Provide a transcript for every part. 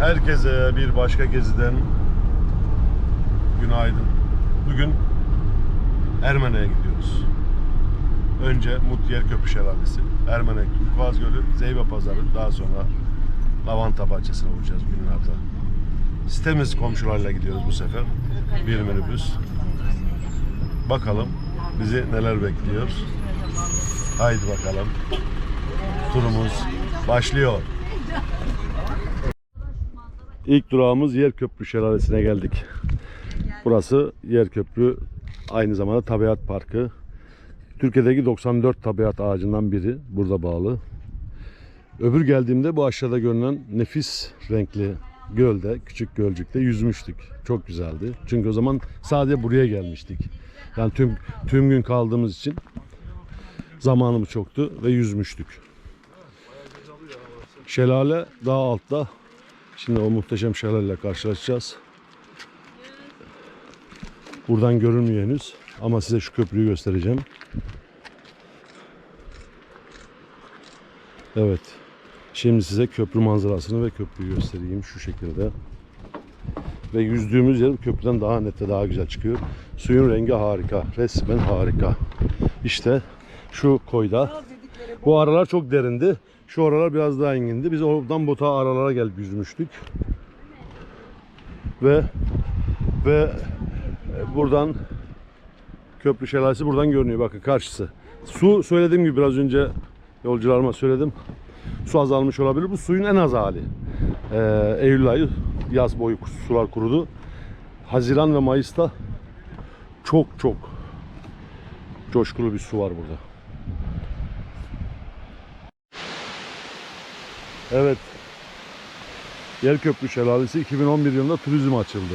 Herkese bir başka geziden günaydın. Bugün Ermene'ye gidiyoruz. Önce Mutyer Köprü Şelalesi, Ermenek, Turkuaz Gölü, Zeybe Pazarı, daha sonra Lavanta Bahçesi'ne uğrayacağız günlerde. Sitemiz komşularla gidiyoruz bu sefer. Bir minibüs. Bakalım bizi neler bekliyor. Haydi bakalım. Turumuz başlıyor. İlk durağımız Yerköprü Şelalesi'ne geldik. Burası Yerköprü aynı zamanda tabiat parkı. Türkiye'deki 94 tabiat ağacından biri burada bağlı. Öbür geldiğimde bu aşağıda görünen nefis renkli gölde, küçük gölcükte yüzmüştük. Çok güzeldi. Çünkü o zaman sadece buraya gelmiştik. Yani tüm tüm gün kaldığımız için zamanımız çoktu ve yüzmüştük. Şelale daha altta. Şimdi o muhteşem şelaleyle karşılaşacağız. Buradan görünmüyor henüz ama size şu köprüyü göstereceğim. Evet. Şimdi size köprü manzarasını ve köprüyü göstereyim şu şekilde. Ve yüzdüğümüz yer köprüden daha net ve daha güzel çıkıyor. Suyun rengi harika. Resmen harika. İşte şu koyda. Bu aralar çok derindi. Şu aralar biraz daha engindi. Biz oradan bota aralara gelip yüzmüştük. Ve ve e, buradan köprü şelalesi buradan görünüyor. Bakın karşısı. Su söylediğim gibi biraz önce yolcularıma söyledim. Su azalmış olabilir. Bu suyun en az hali. Ee, Eylül ayı yaz boyu sular kurudu. Haziran ve Mayıs'ta çok çok coşkulu bir su var burada. Evet. Yerköprü Şelalesi 2011 yılında turizm açıldı.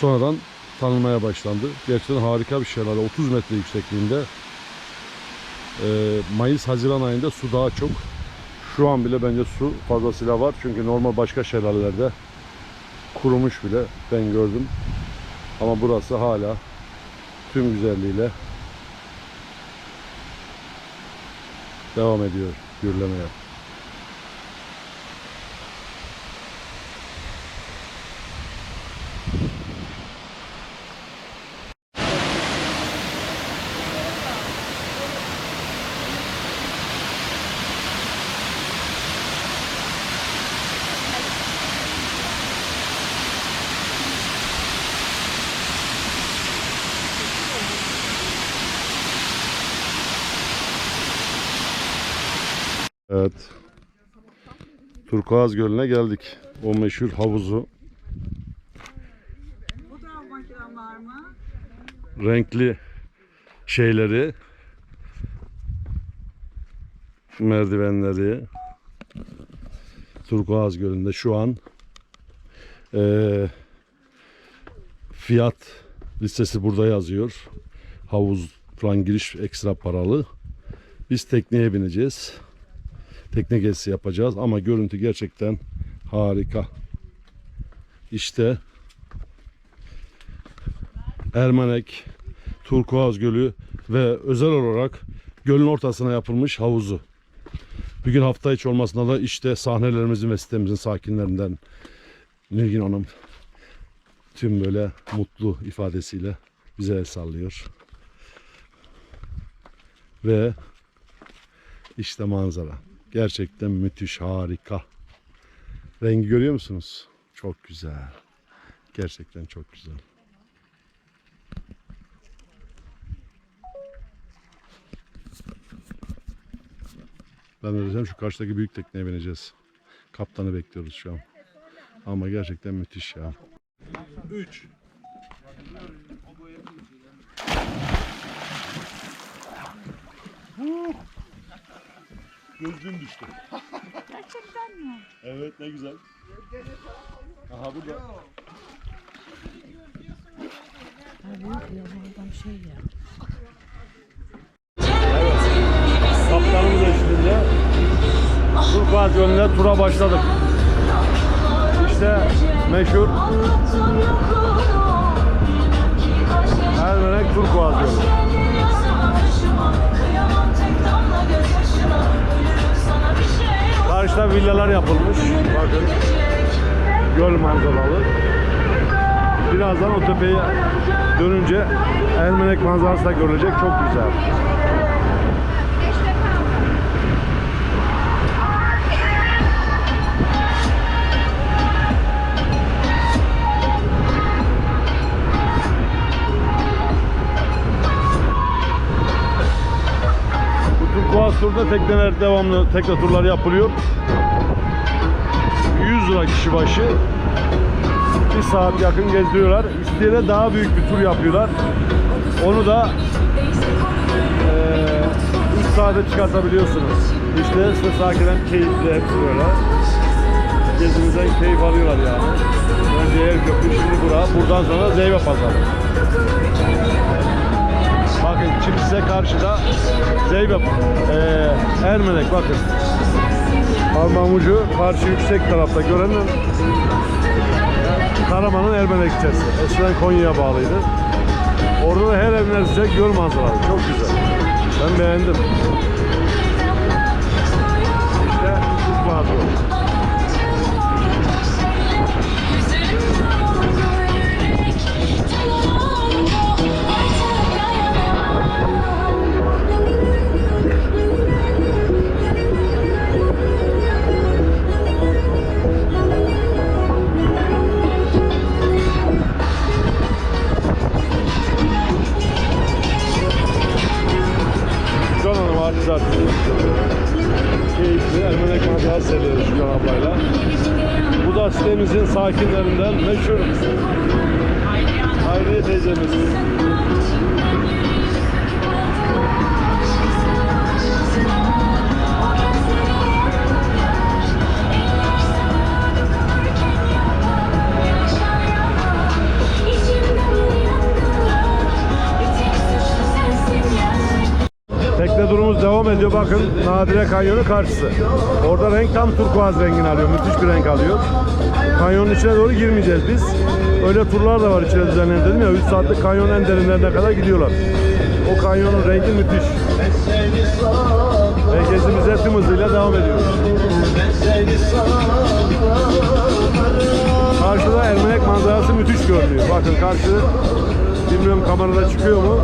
Sonradan tanınmaya başlandı. Gerçekten harika bir şelale. 30 metre yüksekliğinde. Ee, Mayıs-Haziran ayında su daha çok. Şu an bile bence su fazlasıyla var. Çünkü normal başka şelalelerde kurumuş bile. Ben gördüm. Ama burası hala tüm güzelliğiyle devam ediyor gürlemeye. Evet. Turkuaz Gölü'ne geldik. O meşhur havuzu. Renkli şeyleri. Merdivenleri. Turkuaz Gölü'nde şu an eee, fiyat listesi burada yazıyor. Havuz falan giriş ekstra paralı. Biz tekneye bineceğiz. Tekne gezisi yapacağız ama görüntü gerçekten harika. İşte Ermenek, Turkuaz Gölü ve özel olarak gölün ortasına yapılmış havuzu. Bugün hafta içi olmasına da işte sahnelerimizin ve sitemizin sakinlerinden Nilgün Hanım tüm böyle mutlu ifadesiyle bize el sallıyor. Ve işte manzara. Gerçekten müthiş, harika. Rengi görüyor musunuz? Çok güzel. Gerçekten çok güzel. Ben de şu karşıdaki büyük tekneye bineceğiz. Kaptanı bekliyoruz şu an. Ama gerçekten müthiş ya. 3 Gözlüğüm düştü. Gerçekten mi? Evet ne güzel. Aha burada. Abi yok ya bu adam şey ya. Kaptanımız eşliğinde yönüne tura başladık. İşte meşhur Ermenek Turkuaz yolu. Karşıda villalar yapılmış. Bakın. Göl manzaralı. Birazdan o tepeye dönünce Ermenek manzarası da görülecek. Çok güzel. Turda tekneler devamlı tekne turları yapılıyor. 100 lira kişi başı. Bir saat yakın gezdiriyorlar. İsteyene daha büyük bir tur yapıyorlar. Onu da 3 saate çıkartabiliyorsunuz. İşte size sakinden keyifli hepsi böyle. Gezimizden keyif alıyorlar yani. Önce yer köprü şimdi bura. Buradan sonra Zeybe Pazarı. Şimdi size karşıda Zeybe eee Ermenek bakın. Parmağım ucu karşı yüksek tarafta görenen Karaman'ın Ermenek ilçesi. Eskiden Konya'ya bağlıydı. Orada da her evin size göl manzaralı. Çok güzel. Ben beğendim. İşte Kuzma Ermenek manzarası seviyoruz Can ablayla. Bu da sitemizin sakinlerinden meşhur Hayriye teyzemiz. Devam ediyor. Bakın Nadire Kanyonu karşısı. Orada renk tam turkuaz rengini alıyor. Müthiş bir renk alıyor. Kanyonun içine doğru girmeyeceğiz biz. Öyle turlar da var içine düzenlenen dedim ya. 3 saatlik kanyonun en derinlerine kadar gidiyorlar. O kanyonun rengi müthiş. Ve gezimize tüm hızıyla devam ediyoruz. Karşıda Ermenek manzarası müthiş görünüyor. Bakın karşı bilmiyorum kamerada çıkıyor mu?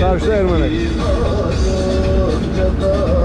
Karşıda Ermenek. the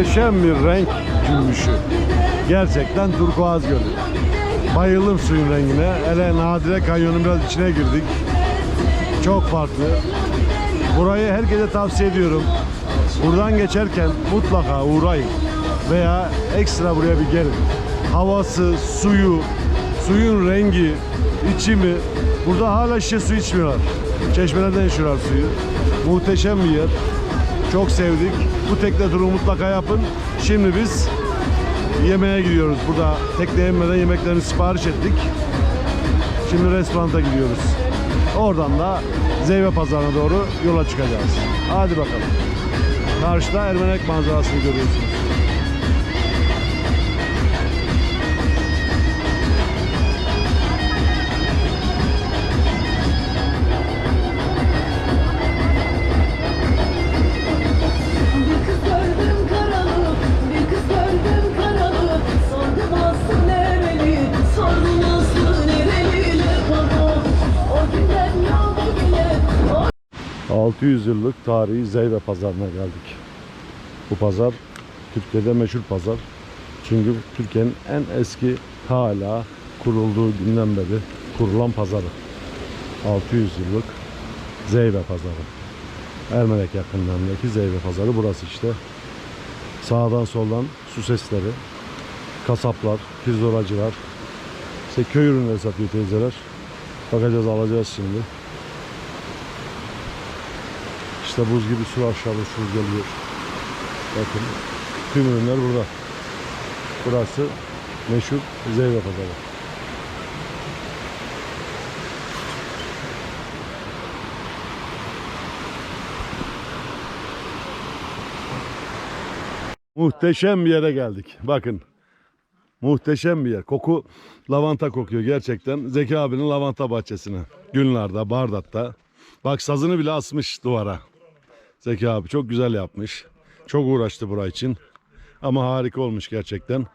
Muhteşem bir renk cümbüşü. Gerçekten turkuaz gölü. Bayıldım suyun rengine. Hele Nadire Kanyon'un biraz içine girdik. Çok farklı. Burayı herkese tavsiye ediyorum. Buradan geçerken mutlaka uğrayın. Veya ekstra buraya bir gelin. Havası, suyu, suyun rengi, içimi. Burada hala şişe su içmiyorlar. Çeşmelerden içiyorlar suyu. Muhteşem bir yer. Çok sevdik. Bu tekne turu mutlaka yapın. Şimdi biz yemeğe gidiyoruz. Burada tekneye inmeden yemeklerini sipariş ettik. Şimdi restoranta gidiyoruz. Oradan da Zeyve Pazarı'na doğru yola çıkacağız. Hadi bakalım. Karşıda Ermenek manzarasını görüyorsunuz. 600 yıllık tarihi Zeyve Pazarı'na geldik. Bu pazar Türkiye'de meşhur pazar. Çünkü Türkiye'nin en eski hala kurulduğu günden beri kurulan pazarı. 600 yıllık Zeybe pazarı. Ermenek yakınlarındaki Zeybe pazarı burası işte. Sağdan soldan su sesleri, kasaplar, pirzolacılar, işte köy ürünleri satıyor teyzeler. Bakacağız alacağız şimdi. İşte buz gibi su aşağı su geliyor. Bakın tüm ürünler burada. Burası meşhur Zeybe pazarı. Muhteşem bir yere geldik. Bakın. Muhteşem bir yer. Koku lavanta kokuyor gerçekten. Zeki abinin lavanta bahçesine. Günlarda, Bardat'ta. Bak sazını bile asmış duvara. Zeki abi çok güzel yapmış. Çok uğraştı bura için. Ama harika olmuş gerçekten.